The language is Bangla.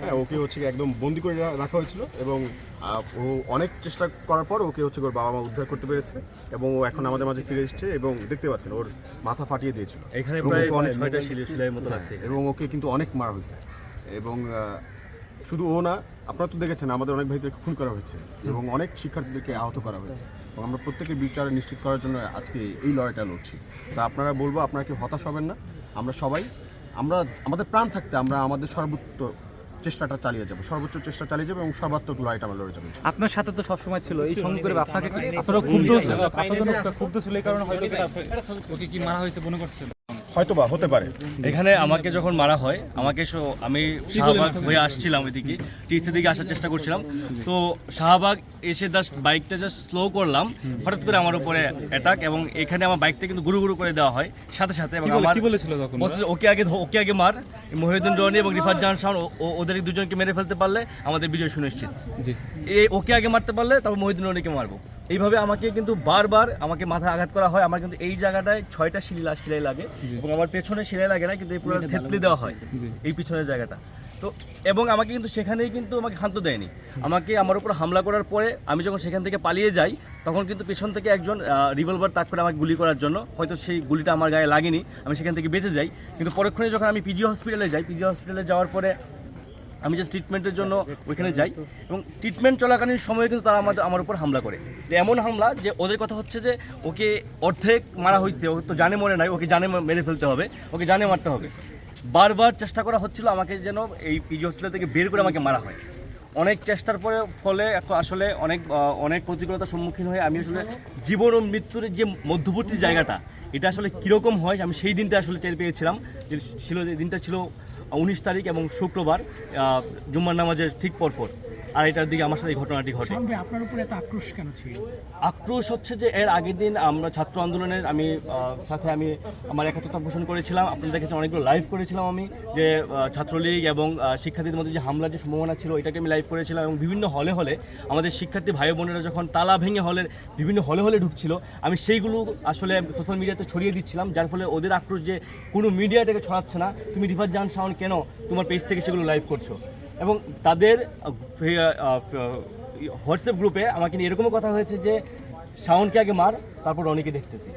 হ্যাঁ ওকে হচ্ছে একদম বন্দি করে রাখা হয়েছিল এবং ও অনেক চেষ্টা করার পর ওকে হচ্ছে ওর বাবা মা উদ্ধার করতে পেরেছে এবং ও এখন আমাদের মাঝে ফিরে এসেছে এবং দেখতে পাচ্ছেন ওর মাথা ফাটিয়ে দিয়েছিল। এখানে এবং ওকে অনেক ছয়টা সিলাইয়ের মতো লাগছে। এবং ওকে কিন্তু অনেক মারা হয়েছে। এবং শুধু ও না আপনারা তো দেখেছেন আমাদের অনেক ভাইদেরকে খুন করা হয়েছে এবং অনেক শিক্ষার্থীদেরকে আহত করা হয়েছে। এবং আমরা প্রত্যেকের বিচার নিশ্চিত করার জন্য আজকে এই লড়াইটা লড়ছি। তা আপনারা বলব আপনারা কি হতাশ হবেন না। আমরা সবাই আমরা আমাদের প্রাণ থাকতে আমরা আমাদের সর্বোচ্চ চেষ্টাটা চালিয়ে যাব। সর্বোচ্চ চেষ্টা চালিয়ে যাব এবং সর্বাত্মক লড়াইটা আমরা লড়ে যাব। আপনার সাথে তো সবসময় ছিল। এই সঙ্গে করে আপনাকে আপনারা ক্ষুব্ধ আপনার জন্য ক্ষুব্ধ ছিল এই কারণে হয়তো ওকে কি মারা হয়েছে মনে করছেন? হয়তো বা হতে পারে। এখানে আমাকে যখন মারা হয় আমাকে আমি শাহবাগ হয়ে আসছিলাম ওইদিকে টিসি দিকে আসার চেষ্টা করছিলাম। তো শাহবাগ এসে জাস্ট বাইকটা জাস্ট স্লো করলাম হঠাৎ করে আমার উপরে অ্যাটাক এবং এখানে আমার বাইকটা কিন্তু গুরু গুরু করে দেওয়া হয় সাথে সাথে এবং আমার বলেছিল তখন? ওকে আগে ওকে আগে মার। মহিউদ্দিন রনি এবং রিফাত জাহান ও- ওদের দুজনকে মেরে ফেলতে পারলে আমাদের বিজয় সুনিশ্চিত। জি। এই ওকে আগে মারতে পারলে তারপর মহিউদ্দিন রনিকে মারবো। এইভাবে আমাকে কিন্তু বারবার আমাকে মাথায় আঘাত করা হয়। আমার কিন্তু এই জায়গাটায় ছয়টা শিলা সিলাই লাগে এবং আমার পেছনে সিলাই লাগে না কিন্তু এই পুরো থেতলে দেওয়া হয় এই পিছনের জায়গাটা। তো এবং আমাকে কিন্তু সেখানেই কিন্তু আমাকে ক্ষান্ত দেয়নি। আমাকে আমার উপর হামলা করার পরে আমি যখন সেখান থেকে পালিয়ে যাই তখন কিন্তু পেছন থেকে একজন রিভলভার তাক করে আমাকে গুলি করার জন্য হয়তো সেই গুলিটা আমার গায়ে লাগেনি আমি সেখান থেকে বেঁচে যাই। কিন্তু পরক্ষণে যখন আমি পিজি হসপিটালে যাই পিজি হসপিটালে যাওয়ার পরে আমি জাস্ট ট্রিটমেন্টের জন্য ওইখানে যাই এবং ট্রিটমেন্ট চলাকালীন সময়ে কিন্তু তারা আমাদের আমার উপর হামলা করে। তো এমন হামলা যে ওদের কথা হচ্ছে যে ওকে অর্ধেক মারা হয়েছে। ও তো জানে মনে নাই, ওকে জানে মেরে ফেলতে হবে, ওকে জানে মারতে হবে। বারবার চেষ্টা করা হচ্ছিল আমাকে যেন এই পিজি হসপিটাল থেকে বের করে আমাকে মারা হয়। অনেক চেষ্টার পরে ফলে এখন আসলে অনেক অনেক প্রতিকূলতার সম্মুখীন হয়ে আমি আসলে জীবন ও মৃত্যুর যে মধ্যবর্তী জায়গাটা, এটা আসলে কীরকম হয়, আমি সেই দিনটা আসলে টের পেয়েছিলাম। যে ছিল যে দিনটা ছিল উনিশ তারিখ এবং শুক্রবার জুম্মার নামাজের ঠিক পরপর। আর এটার দিকে আমার সাথে এই ঘটনাটি ঘটে। আপনার উপরে এত আক্রোশ কেন ছিল? আক্রোশ হচ্ছে যে এর আগের দিন আমরা ছাত্র আন্দোলনের আমি সাথে আমি আমার একাত্মতা পোষণ করেছিলাম। আপনাদের কাছে অনেকগুলো লাইভ করেছিলাম আমি যে ছাত্রলীগ এবং শিক্ষার্থীদের মধ্যে যে হামলার যে সম্ভাবনা ছিল এটাকে আমি লাইভ করেছিলাম এবং বিভিন্ন হলে হলে আমাদের শিক্ষার্থী ভাই বোনেরা যখন তালা ভেঙে হলের বিভিন্ন হলে হলে ঢুকছিল আমি সেইগুলো আসলে সোশ্যাল মিডিয়াতে ছড়িয়ে দিচ্ছিলাম যার ফলে ওদের আক্রোশ যে কোনো মিডিয়া এটাকে ছড়াচ্ছে না। তুমি রিফাত জাহান শাওন কেন তোমার পেজ থেকে সেগুলো লাইভ করছ? এবং তাদের হোয়াটসঅ্যাপ গ্রুপে আমাকে নিয়ে এরকমও কথা হয়েছে যে সাউন্ডকে আগে মার, তারপর রনিকে দেখতেছি।